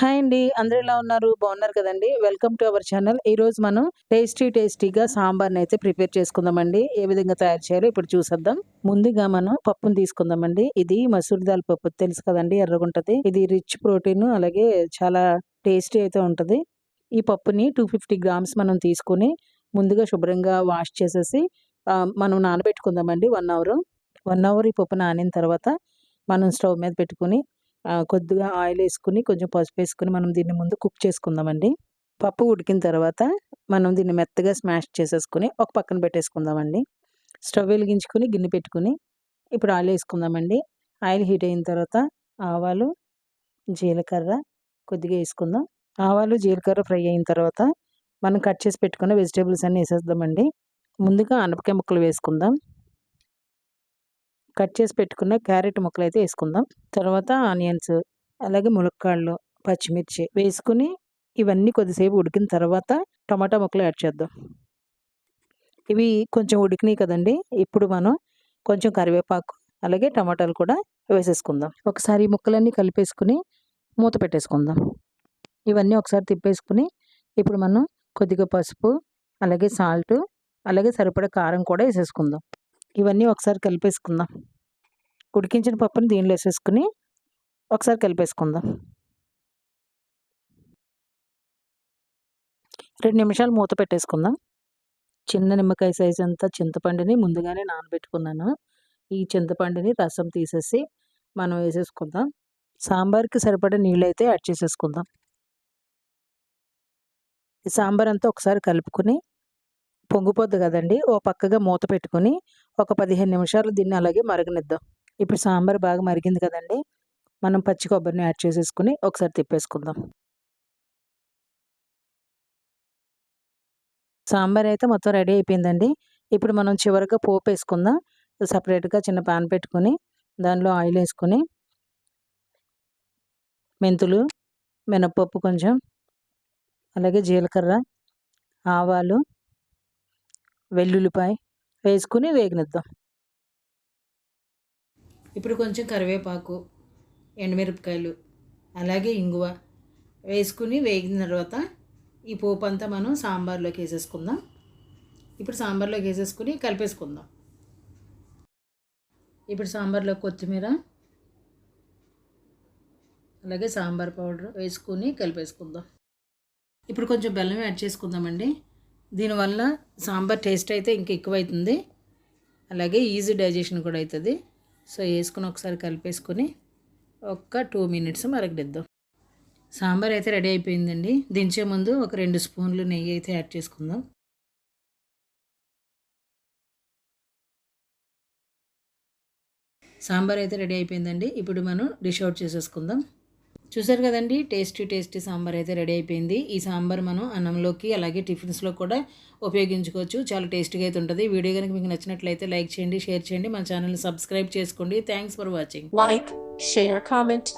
Hi అండి. అందరూ ఎలా ఉన్నారు? బాగున్నారు కదండి. Welcome to our channel. ఈ రోజు మనం టేస్టీ టేస్టీగా సాంబార్ని అయితే ప్రిపేర్ చేసుకుందామండి. ఏ విధంగా తయారు చేయాలో ఇప్పుడు చూసేద్దాం. ముందుగా మనం పప్పును తీసుకుందామండి. ఇది మసూర్ దాల్ పప్పు. తెలుసు కదండి ఎర్రగుంటది. ఇది రిచ్ ప్రోటీన్ అలాగే చాలా టేస్టీ అయితే ఉంటుంది. ఈ పప్పుని టూ ఫిఫ్టీ గ్రామ్స్ మనం తీసుకుని ముందుగా శుభ్రంగా వాష్ చేసేసి మనం నానబెట్టుకుందామండి వన్ అవర్. వన్ అవర్ ఈ పప్పు నానిన తర్వాత మనం స్టవ్ మీద పెట్టుకుని కొద్దిగా ఆయిల్ వేసుకుని కొంచెం పసుపు వేసుకుని మనం దీన్ని ముందు కుక్ చేసుకుందామండి. పప్పు ఉడికిన తర్వాత మనం దీన్ని మెత్తగా స్మాష్ చేసేసుకుని ఒక పక్కన పెట్టేసుకుందామండి. స్టవ్ వెలిగించుకుని గిన్నె పెట్టుకుని ఇప్పుడు ఆయిల్ వేసుకుందామండి. ఆయిల్ హీట్ అయిన తర్వాత ఆవాలు జీలకర్ర కొద్దిగా వేసుకుందాం. ఆవాలు జీలకర్ర ఫ్రై అయిన తర్వాత మనం కట్ చేసి పెట్టుకున్న వెజిటేబుల్స్ అన్నీ వేసేద్దామండి. ముందుగా అనపకాయ ముక్కలు వేసుకుందాం. కట్ చేసి పెట్టుకున్న క్యారెట్ ముక్కలు అయితే వేసుకుందాం. తర్వాత ఆనియన్స్ అలాగే ములక్కాళ్ళు పచ్చిమిర్చి వేసుకుని ఇవన్నీ కొద్దిసేపు ఉడికిన తర్వాత టమాటా ముక్కలు యాడ్ చేద్దాం. ఇవి కొంచెం ఉడికినాయి కదండి ఇప్పుడు మనం కొంచెం కరివేపాకు అలాగే టమాటాలు కూడా వేసేసుకుందాం. ఒకసారి ముక్కలన్నీ కలిపేసుకుని మూత పెట్టేసుకుందాం. ఇవన్నీ ఒకసారి తిప్పేసుకుని ఇప్పుడు మనం కొద్దిగా పసుపు అలాగే సాల్ట్ అలాగే సరిపడా కారం కూడా వేసేసుకుందాం. ఇవన్నీ ఒకసారి కలిపేసుకుందాం. ఉడికించిన పప్పుని దీనిలో వేసేసుకుని ఒకసారి కలిపేసుకుందాం. రెండు నిమిషాలు మూత పెట్టేసుకుందాం. చిన్న నిమ్మకాయ సైజ్ అంతా చింతపండుని ముందుగానే నానబెట్టుకున్నాను. ఈ చింతపండుని రసం తీసేసి మనం వేసేసుకుందాం. సాంబార్కి సరిపడా నీళ్ళు అయితే యాడ్ చేసేసుకుందాం. ఈ సాంబార్ అంతా ఒకసారి కలుపుకొని పొంగిపోద్ది కదండి ఓ పక్కగా మూత పెట్టుకుని ఒక పదిహేను నిమిషాలు దీన్ని అలాగే మరగనిద్దాం. ఇప్పుడు సాంబార్ బాగా మరిగింది కదండి. మనం పచ్చి కొబ్బరిని యాడ్ చేసేసుకుని ఒకసారి తిప్పేసుకుందాం. సాంబార్ అయితే మొత్తం రెడీ అయిపోయిందండి. ఇప్పుడు మనం చివరిగా పోపు వేసుకుందాం. సపరేట్గా చిన్న పాన్ పెట్టుకొని దానిలో ఆయిల్ వేసుకొని మెంతులు మినప్పప్పు కొంచెం అలాగే జీలకర్ర ఆవాలు వెల్లుల్లిపాయ వేసుకుని వేగనిద్దాం. ఇప్పుడు కొంచెం కరివేపాకు ఎండుమిరపకాయలు అలాగే ఇంగువ వేసుకుని వేగిన తర్వాత ఈ పోపు అంతా మనం సాంబార్లోకి వేసేసుకుందాం. ఇప్పుడు సాంబార్లోకి వేసేసుకుని కలిపేసుకుందాం. ఇప్పుడు సాంబార్లో కొత్తిమీర అలాగే సాంబార్ పౌడర్ వేసుకుని కలిపేసుకుందాం. ఇప్పుడు కొంచెం బెల్లం యాడ్ చేసుకుందామండి. దీనివల్ల సాంబార్ టేస్ట్ అయితే ఇంకా ఎక్కువైతుంది. అలాగే ఈజీ డైజెషన్ కూడా అవుతుంది సో వేసుకుని ఒకసారి కలిపేసుకొని ఒక్క టూ మినిట్స్ మరగడిద్దాం సాంబార్ అయితే రెడీ అయిపోయిందండి. దించే ముందు ఒక రెండు స్పూన్లు నెయ్యి అయితే యాడ్ చేసుకుందాం. సాంబార్ అయితే రెడీ అయిపోయిందండి. ఇప్పుడు మనం డిష్ అవుట్ చేసేసుకుందాం. చూసారు కదండి టేస్టీ టేస్టీ సాంబార్ అయితే రెడీ అయిపోయింది. ఈ సాంబార్ మనం అన్నంలోకి అలాగే టిఫిన్స్లో కూడా ఉపయోగించుకోవచ్చు. చాలా టేస్టీగా అయితే ఉంటుంది. వీడియో కనుక మీకు నచ్చినట్లయితే లైక్ చేయండి షేర్ చేయండి. మన ఛానల్ని సబ్స్క్రైబ్ చేసుకోండి. Thanks for watching like share comment